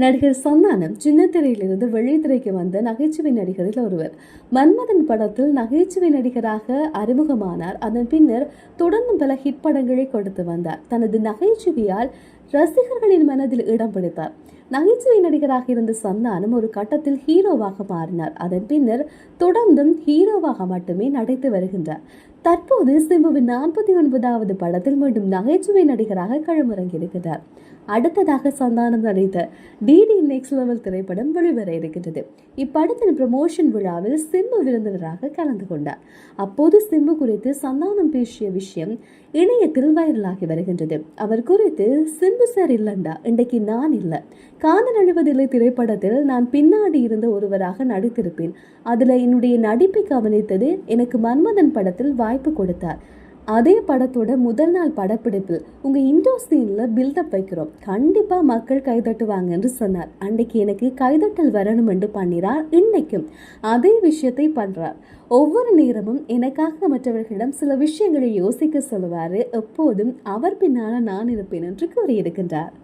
நடிகர் சந்தானம் சின்னத்திரையிலிருந்து வெள்ளித்திரைக்கு வந்த நகைச்சுவை நடிகரில் ஒருவர். மன்மதன் படத்தில் நகைச்சுவை நடிகராக அறிமுகமானார். அதன் பின்னர் தொடர்ந்து பல ஹிட் படங்களை கொடுத்து வந்தார். தனது நகைச்சுவையால் ரசிகர்களின் மனதில் இடம் பிடித்தார். நகைச்சுவை நடிகராக இருந்த சந்தானம் ஒரு கட்டத்தில் ஹீரோவாக மாறினார். அதன் பின்னர் தொடர்ந்தும் ஹீரோவாக மட்டுமே நடித்து வருகின்றார். தற்போது சிம்புவின் நாற்பத்தி ஒன்பதாவது படத்தில் மீண்டும் நகைச்சுவை நடிகராக களமிறங்கியிருக்கிறார். அடுத்ததாக சந்தானம் நடித்த டிடி நெக்ஸ்ட் லெவல் திரைப்படம் வெளிவர இருக்கின்றது. இப்படத்தின் ப்ரமோஷன் விழாவில் சிம்பு விருந்தினராக கலந்து கொண்டார். அப்போது சிம்பு குறித்து சந்தானம் பேசிய விஷயம் இணையத்தில் வைரலாகி வருகின்றது. அவர் குறித்து சிம்பு சார் இல்லண்டா இன்றைக்கு நான் இல்லை. காதல் அழுவதில்லை திரைப்படத்தில் நான் பின்னாடி இருந்த ஒருவராக நடித்திருப்பேன். அதில் என்னுடைய நடிப்பை கவனித்தது எனக்கு மன்மதன் படத்தில் வாய்ப்பு கொடுத்தார். அதே படத்தோட முதல் நாள் படப்பிடிப்பில் உங்கள் இண்டோ சீனில் பில்டப் வைக்கிறோம். கண்டிப்பாக மக்கள் கைதட்டுவாங்க என்று சொன்னார். அன்னைக்கு எனக்கு கைதட்டல் வரணும் என்று பண்ணிறார் இன்னைக்கும். அதே விஷயத்தை பண்ணுறார் ஒவ்வொரு நேரமும் எனக்காக மற்றவர்களிடம் சில விஷயங்களை யோசிக்க சொல்லுவார். எப்போதும் அவர் பின்னால் நான் இருப்பேன் என்று கூறியிருக்கின்றார்.